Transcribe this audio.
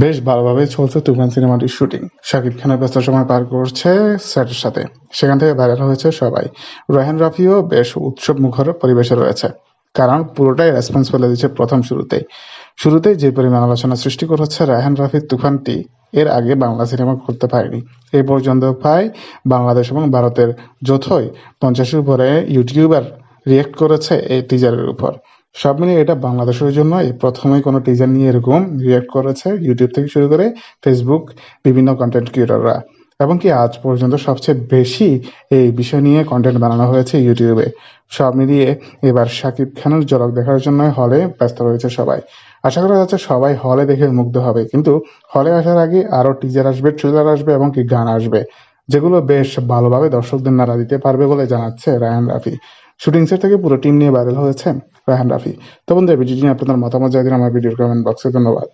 বেশ ভালোভাবে চলছে তুফান সিনেমাটির শুটিং। শাকিব খানের ব্যস্ত সময় পার করছে সেটের সাথে। সেখান থেকে ভাইরাল হয়েছে সবাই। রায়হান রাফিও বেশ উৎসব মুখর পরিবেশে রয়েছে। কারণ পুরোটাই রেসপন্স ফেলে দিচ্ছে প্রথম শুরুতেই শুরুতেই যে পরিমাণ আলোচনা সৃষ্টি করেছে রায়হান রাফির তুফানটি, এর আগে বাংলা সিনেমা করতে পারেনি। এই পর্যন্ত প্রায় বাংলাদেশ এবং ভারতের যৌথই পঞ্চাশের উপরে ইউটিউবার রিয়েক্ট করেছে এই টিজারের উপর। সব মিলিয়ে এটা বাংলাদেশের জন্য এই প্রথমেই কোনো টিজার নিয়ে এরকম রিয়েক্ট করেছে ইউটিউব থেকে শুরু করে ফেসবুক বিভিন্ন কন্টেন্ট ক্রিয়েটররা এবং কি আজ পর্যন্ত সবচেয়ে বেশি এই বিষয় নিয়ে কন্টেন্ট বানানো হয়েছে ইউটিউবে সব মিলিয়ে এবার শাকিব খানের ঝলক দেখার জন্য হলে ব্যস্ত রয়েছে সবাই। আশা করা যাচ্ছে সবাই হলে দেখে মুগ্ধ হবে। কিন্তু হলে আসার আগে আরও টিজার আসবে ট্রেলার আসবে এবং কি গান আসবে। যেগুলো বেশ ভালোভাবে দর্শকদের নাড়া দিতে পারবে বলে জানাচ্ছে রায়ান রাফি। শুটিং সেট থেকে পুরো টিম নিয়ে ভাইরাল হয়েছেন রায়হান রাফি। তো বন্ধু ভিডিওটি নিয়ে আপনাদের মতামত জানিয়ে আমার ভিডিওর কমেন্ট বক্সে ধন্যবাদ।